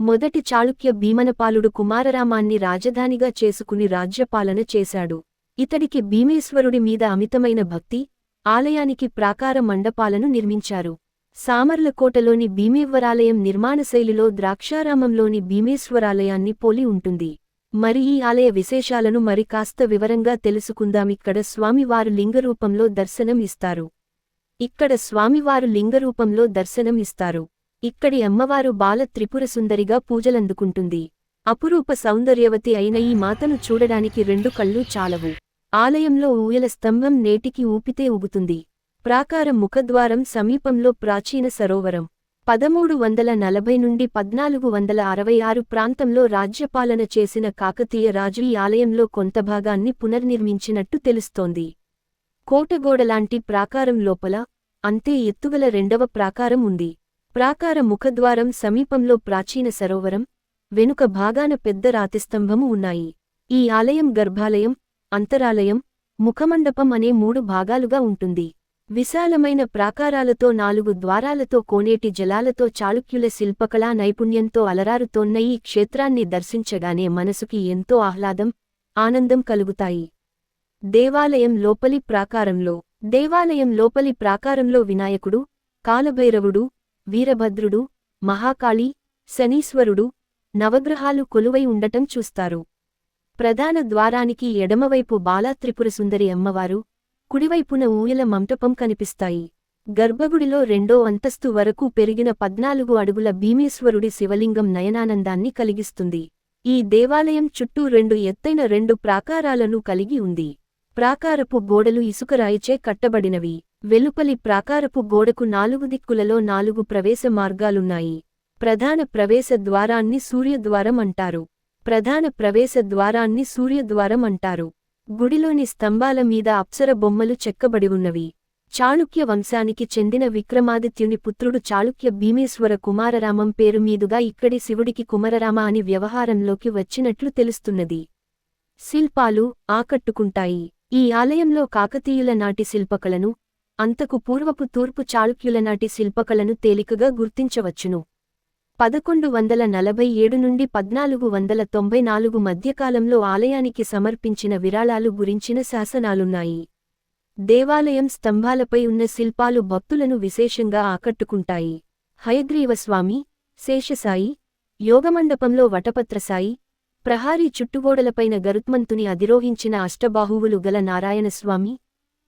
మొదటి చాళుక్య భీమనపాలుడు కుమారరామాన్ని రాజధానిగా చేసుకుని రాజ్యపాలన చేశాడు. ఇతడికి భీమేశ్వరుడి మీద అమితమైన భక్తి ఆలయానికి ప్రాకార మండపాలను నిర్మించారు. సామర్లకోటలోని భీమేశ్వరాలయం నిర్మాణశైలిలో ద్రాక్షారామంలోని భీమేశ్వరాలయాన్ని పోలి ఉంటుంది. మరి ఈ ఆలయ విశేషాలను మరి కాస్త వివరంగా తెలుసుకుందామిక్కడ స్వామివారు లింగరూపంలో దర్శనం ఇస్తారు. ఇక్కడ స్వామివారు లింగరూపంలో దర్శనం ఇస్తారు. ఇక్కడి అమ్మవారు బాల త్రిపురసుందరిగా పూజలందుకుంటుంది. అపురూప సౌందర్యవతి అయిన ఈ మాతను చూడడానికి రెండు కళ్ళు చాలవు. ఆలయంలో ఊయల స్తంభం నేటికి ఊపితే ఊగుతుంది. ప్రాకార ముఖద్వారం సమీపంలో ప్రాచీన సరోవరం. పదమూడు వందల నలభై నుండి పద్నాలుగు వందల అరవై ఆరు ప్రాంతంలో రాజ్యపాలన చేసిన కాకతీయ రాజు ఈ ఆలయంలో కొంత భాగాన్ని పునర్నిర్మించినట్టు తెలుస్తోంది. కోటగోడలాంటి ప్రాకారం లోపల అంతే ఎత్తుగల రెండవ ప్రాకారం ఉంది. ప్రాకార ముఖద్వారం సమీపంలో ప్రాచీన సరోవరం వెనుక భాగాన పెద్ద రాతిస్తంభము ఉన్నాయి. ఈ ఆలయం గర్భాలయం అంతరాలయం ముఖమండపం అనే మూడు భాగాలుగా ఉంటుంది. విశాలమైన ప్రాకారాలతో నాలుగు ద్వారాలతో కోనేటి జలాలతో చాళుక్యుల శిల్పకళా నైపుణ్యంతో అలరారుతోన్న ఈ క్షేత్రాన్ని దర్శించగానే మనసుకి ఎంతో ఆహ్లాదం ఆనందం కలుగుతాయి. దేవాలయం లోపలి ప్రాకారంలో దేవాలయం లోపలి ప్రాకారంలో వినాయకుడు కాలభైరవుడు వీరభద్రుడు మహాకాళి శనీశ్వరుడు నవగ్రహాలు కొలువై ఉండటం చూస్తారు. ప్రధాన ద్వారానికి ఎడమవైపు బాలాత్రిపురసుందరి అమ్మవారు కుడివైపున ఊయల మంటపం కనిపిస్తాయి. గర్భగుడిలో రెండో అంతస్తు వరకు పెరిగిన పద్నాలుగు అడుగుల భీమేశ్వరుడి శివలింగం నయనానందాన్ని కలిగిస్తుంది. ఈ దేవాలయం చుట్టూ రెండు ఎత్తైన రెండు ప్రాకారాలను కలిగి ఉంది. ప్రాకారపు గోడలు ఇసుకరాయిచే కట్టబడినవి. వెలుపలి ప్రాకారపు గోడకు నాలుగు దిక్కులలో నాలుగు ప్రవేశ మార్గాలున్నాయి. ప్రధాన ప్రవేశ ద్వారాన్ని సూర్యద్వారం అంటారు. ప్రధాన ప్రవేశ ద్వారాన్ని సూర్యద్వారం అంటారు. గుడిలోని స్తంభాల మీద అప్సర బొమ్మలు చెక్కబడి ఉన్నవి. చాళుక్య వంశానికి చెందిన విక్రమాదిత్యుని పుత్రుడు చాళుక్య భీమేశ్వర కుమారరామం పేరు మీదుగా ఇక్కడి శివుడికి కుమరరామ అని వ్యవహారంలోకి వచ్చినట్లు తెలుస్తున్నది. శిల్పాలు ఆకట్టుకుంటాయి. ఈ ఆలయంలో కాకతీయుల నాటి శిల్పకళను అంతకు పూర్వపు తూర్పు చాళుక్యుల నాటి శిల్పకళను తేలికగా గుర్తించవచ్చును. పదకొండు వందల నలభై ఏడు నుండి పద్నాలుగు వందల తొంభై నాలుగు మధ్యకాలంలో ఆలయానికి సమర్పించిన విరాళాలు గురించిన శాసనాలున్నాయి. దేవాలయం స్తంభాలపై ఉన్న శిల్పాలు భక్తులను విశేషంగా ఆకట్టుకుంటాయి. హయగ్రీవస్వామి శేషసాయి యోగమండపంలో వటపత్రసాయి ప్రహారీ చుట్టుగోడలపైన గరుత్మంతుని అధిరోహించిన అష్టబాహువులు గల నారాయణస్వామి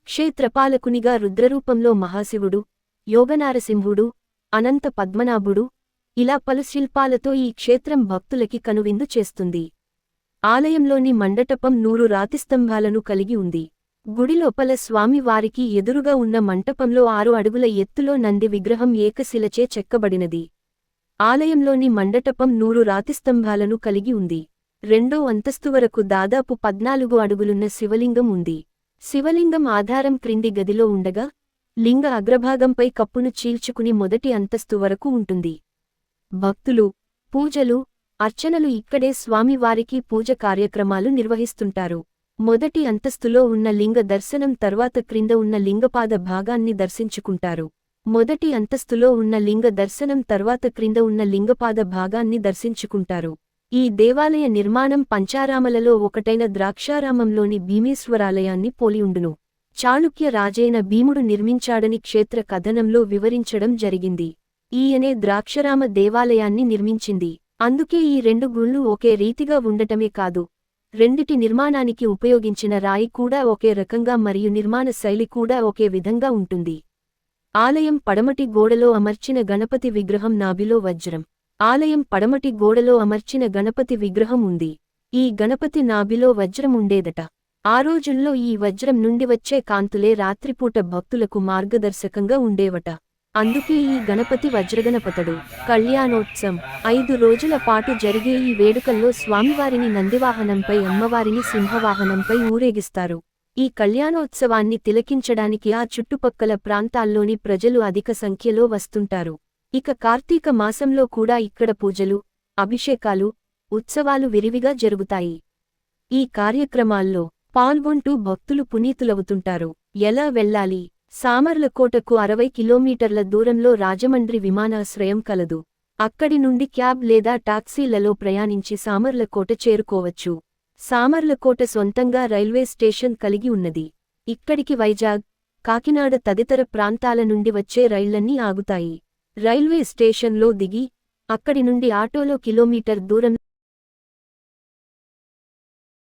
క్షేత్రపాలకునిగా రుద్రరూపంలో మహాశివుడు యోగనారసింహుడు అనంత పద్మనాభుడు ఇలా పలు శిల్పాలతో ఈ క్షేత్రం భక్తులకి కనువిందు చేస్తుంది. ఆలయంలోని మండటపం నూరు రాతిస్తంభాలను కలిగి ఉంది. గుడిలోపల స్వామివారికి ఎదురుగా ఉన్న మంటపంలో ఆరు అడుగుల ఎత్తులో నంది విగ్రహం ఏకశిలచే చెక్కబడినది. ఆలయంలోని మండటపం నూరు రాతిస్తంభాలను కలిగి ఉంది. రెండో అంతస్తు వరకు దాదాపు పద్నాలుగు అడుగులున్న శివలింగం ఉంది. శివలింగం ఆధారం క్రింది గదిలో ఉండగా లింగ అగ్రభాగంపై కప్పును చీల్చుకుని మొదటి అంతస్తు వరకు ఉంటుంది. భక్తులు పూజలు అర్చనలు ఇక్కడే స్వామివారికి పూజ కార్యక్రమాలు నిర్వహిస్తుంటారు. మొదటి అంతస్తులో ఉన్న లింగ దర్శనం తర్వాత క్రింద ఉన్న లింగపాద భాగాన్ని దర్శించుకుంటారు. మొదటి అంతస్తులో ఉన్న లింగ దర్శనం తర్వాత క్రింద ఉన్న లింగపాద భాగాన్ని దర్శించుకుంటారు. ఈ దేవాలయ నిర్మాణం పంచారామలలో ఒకటైన ద్రాక్షారామంలోని భీమేశ్వరాలయాన్ని పోలియుండును చాళుక్య రాజైన భీముడు నిర్మించాడని క్షేత్ర కథనంలో వివరించడం జరిగింది. ఈయనే ద్రాక్షరామ దేవాలయాన్ని నిర్మించింది. అందుకే ఈ రెండు గుళ్ళు ఒకే రీతిగా ఉండటమే కాదు రెండిటి నిర్మాణానికి ఉపయోగించిన రాయి కూడా ఒకే రకంగా మరియు నిర్మాణ శైలి కూడా ఒకే విధంగా ఉంటుంది. ఆలయం పడమటి గోడలో అమర్చిన గణపతి విగ్రహం నాభిలో వజ్రం. ఆలయం పడమటి గోడలో అమర్చిన గణపతి విగ్రహం ఉంది. ఈ గణపతి నాభిలో వజ్రముండేదట ఆ రోజుల్లో ఈ వజ్రం నుండి వచ్చే కాంతులే రాత్రిపూట భక్తులకు మార్గదర్శకంగా ఉండేవట. అందుకే ఈ గణపతి వజ్రగణపతడు కళ్యాణోత్సవం ఐదు రోజుల పాటు జరిగే ఈ వేడుకల్లో స్వామివారిని నందివాహనంపై అమ్మవారిని సింహవాహనంపై ఊరేగిస్తారు. ఈ కళ్యాణోత్సవాన్ని తిలకించడానికి ఆ చుట్టుపక్కల ప్రాంతాల్లోని ప్రజలు అధిక సంఖ్యలో వస్తుంటారు. ఇక కార్తీక మాసంలో కూడా ఇక్కడ పూజలు అభిషేకాలు ఉత్సవాలు విరివిగా జరుగుతాయి. ఈ కార్యక్రమాల్లో పాల్గొంటూ భక్తులు పునీతులవుతుంటారు. ఎలా వెళ్ళాలి? సామర్లకోటకు అరవై కిలోమీటర్ల దూరంలో రాజమండ్రి విమానాశ్రయం కలదు. అక్కడి నుండి క్యాబ్ లేదా టాక్సీలలో ప్రయాణించి సామర్లకోట చేరుకోవచ్చు. సామర్లకోట సొంతంగా రైల్వే స్టేషన్ కలిగి ఉన్నది. ఇక్కడికి వైజాగ్ కాకినాడ తదితర ప్రాంతాల నుండి వచ్చే రైళ్ళన్నీ ఆగుతాయి. రైల్వే స్టేషన్లో దిగి అక్కడి నుండి ఆటోలో కిలోమీటర్ దూరం